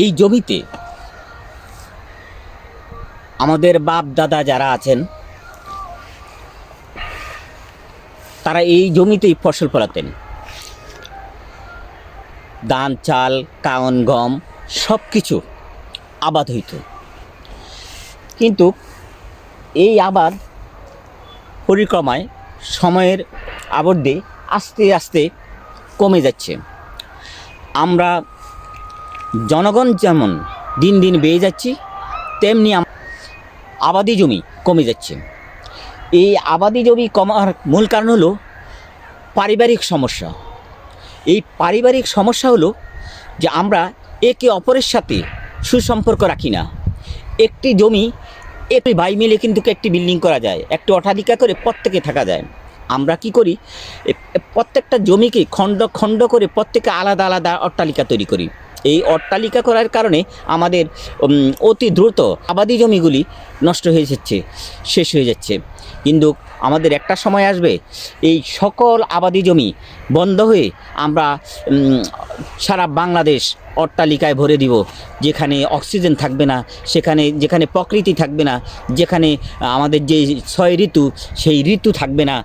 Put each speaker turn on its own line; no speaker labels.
এই জমিতে আমাদের বাপ দাদা যারা আছেন, তারা এই জমিতেই ফসল ফলাতেন। ধান, চাল, কাউন, গম সব কিছু আবাদ হইত। কিন্তু এই আবাদ পরিক্রমায় সময়ের আবদ্ধে আস্তে আস্তে কমে যাচ্ছে। আমরা জনগণ যেমন দিন দিন বেড়ে যাচ্ছে, তেমনি আবাদি জমি কমে যাচ্ছে। এই আবাদি জমি কমার মূল কারণ হলো পারিবারিক সমস্যা। এই পারিবারিক সমস্যা হলো যে আমরা একে অপরের সাথে সুসম্পর্ক রাখি না। একটি জমি, একটি ভাই মিলে কিন্তু একটি বিল্ডিং করা যায়, একটি অট্টালিকা করে প্রত্যেকে থাকা যায়। আমরা কি করি? প্রত্যেকটা জমিকে খণ্ড খণ্ড করে প্রত্যেকে আলাদা আলাদা অট্টালিকা তৈরি করি। এই অট্টালিকা করার কারণে আমাদের অতি দ্রুত আবাদি জমিগুলি নষ্ট হয়ে যাচ্ছে, শেষ হয়ে যাচ্ছে। কিন্তু আমাদের একটা সময় আসবে, এই সকল আবাদি জমি বন্ধ হয়ে আমরা সারা বাংলাদেশ অট্টালিকায় ভরে দিব, যেখানে অক্সিজেন থাকবে না, সেখানে, যেখানে প্রকৃতি থাকবে না, যেখানে আমাদের যে ছয় ঋতু, সেই ঋতু থাকবে না।